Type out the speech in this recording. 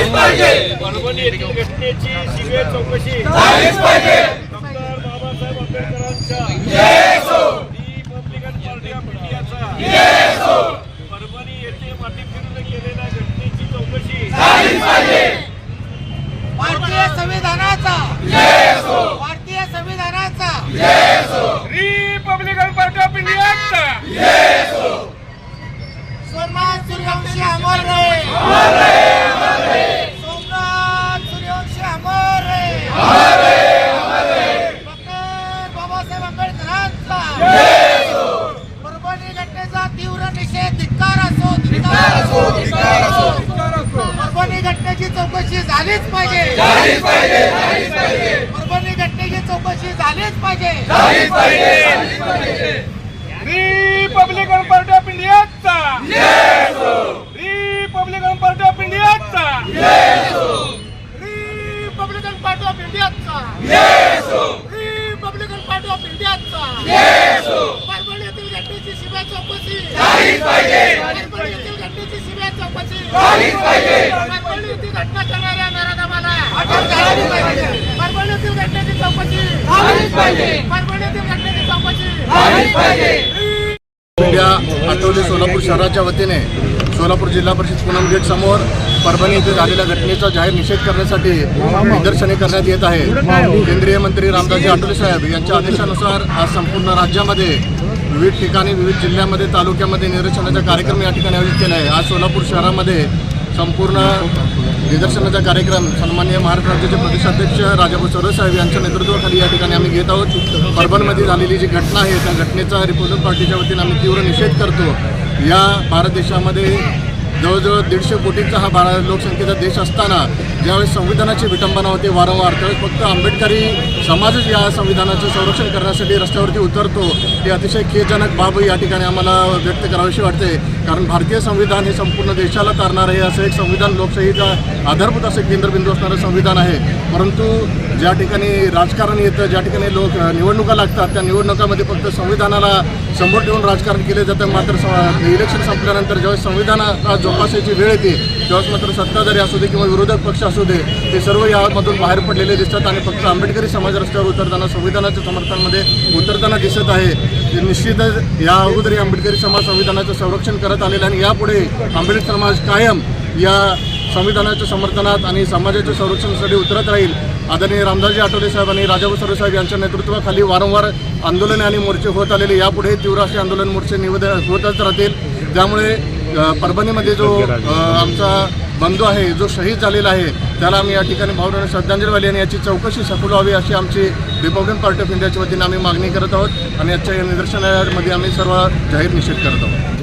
परभणी येथील घटनेची सीबीआय चौकशी. डॉक्टर बाबासाहेब आंबेडकरांच्या. रिपब्लिकन पार्टी ऑफ इंडियाचा परभणी येथे माती फिरून केलेल्या घटनेची चौकशी. भारतीय संविधानाचा भारतीय संविधानाचा रिपब्लिकन पार्टी ऑफ इंडियाचा सोमनाथ सूर्यवंशी अमर रे सोमनाथ सूर्यवंशी अमर रे डॉक्टर बाबासाहेब आंबेडकरांचा परभणी घटनेचा तीव्र निषेध धिक्कार असो धिक्कार असो परभणी घटनेची चौकशी झालीच पाहिजे. परभणी घटनेची चौकशी झालीच पाहिजे. रिपब्लिकन पार्टी ऑफ इंडियाचा. रिपब्लिकन पार्टी ऑफ इंडियाचा. रिपब्लिकन पार्टी ऑफ इंडियाचा. रिपब्लिकन पार्टी ऑफ इंडियाचा. परभणी घटनेची सीबीआय चौकशी. परभणी येथील घटनेची सीबीआय चौकशी परभणी येथील घटना करणाऱ्या नराधमाला अटक झाली पाहिजे. परभणी येथील घटनेची चौकशी. परभणी येथील घटनेची चौकशी. इंडिया आठवले सोलापूर शहराच्या वतीने सोलापूर जिल्हा परिषद पूनम गेट समोर परभणी येथे झालेल्या घटनेचा जाहीर निषेध करण्यासाठी निदर्शने करण्यात येत आहे. केंद्रीय मंत्री रामदासजी आठवले साहेब यांच्या आदेशानुसार आज संपूर्ण राज्यामध्ये विविध ठिकाणी विविध जिल्ह्यामध्ये तालुक्यामध्ये निदर्शनाचा कार्यक्रम या ठिकाणी आयोजित केला आहे. आज सोलापूर शहरामध्ये संपूर्ण निदर्शनाचा कार्यक्रम सन्मान्य महाराष्ट्र राज्याचे प्रदेशाध्यक्ष राजाभाऊ सरसाहेब साहेब यांच्या नेतृत्वाखाली या ठिकाणी आम्ही घेत आहोत. परभणमध्ये झालेली जी घटना आहे त्या घटनेचा रिपब्लिक पार्टीच्या वतीने आम्ही तीव्र निषेध करतो. या भारत देशामध्ये जवळजवळ दीडशे कोटींचा हा भारत लोकसंख्येचा देश असताना ज्यावेळेस संविधानाची विटंबना होते वारंवार त्यावेळेस फक्त आंबेडकरी समाजच या संविधानाचं संरक्षण करण्यासाठी रस्त्यावरती उतरतो ही अतिशय खेदजनक बाब या ठिकाणी आम्हाला व्यक्त करावीशी वाटते. कारण भारतीय संविधान हे संपूर्ण देशाला तारणारं आहे असं एक संविधान लोकशाहीचा आधारभूत असं केंद्रबिंदू असणारं संविधान आहे. परंतु ज्या ठिकाणी राजकारण येतं ज्या ठिकाणी लोक निवडणुका लागतात त्या निवडणुकामध्ये फक्त संविधानाला समोर ठेवून राजकारण केले जातं. मात्र स- इलेक्शन संपल्यानंतर ज्यावेळेस संविधानाला जोपासायची वेळ येते त्यावेळेस मात्र सत्ताधारी असू दे किंवा विरोधक पक्ष असू दे ते सर्व यामधून बाहेर पडलेले दिसतात आणि फक्त आंबेडकरी समाज रस्त्यावर उतरताना संविधानाच्या समर्थनामध्ये उतरताना दिसत आहे. निश्चितच या अगोदरही आंबेडकरी समाज संविधानाचं संरक्षण करत आलेलं आणि यापुढे आंबेडकर समाज कायम या संविधानाच्या समर्थनात आणि समाजाच्या संरक्षणासाठी उतरत राहील. आदरणीय रामदासजी आठवले साहेब आणि राजाभाऊ सर्वे साहेब यांच्या नेतृत्वाखाली वारंवार आंदोलने आणि मोर्चे होत आलेले. यापुढे तीव्र असे आंदोलन मोर्चे निवेद होतच राहतील. त्यामुळे परभणीमध्ये जो आमचा बंधू आहे जो शहीद झालेला आहे त्याला आम्ही या ठिकाणी भावना श्रद्धांजली वाहिली आणि याची चौकशी सफल व्हावी अशी आमची रिपब्लिकन पार्टी ऑफ इंडियाच्या वतीने आम्ही मागणी करत आहोत. आणि आजच्या या निदर्शनामध्ये आम्ही सर्व जाहीर निषेध करत आहोत.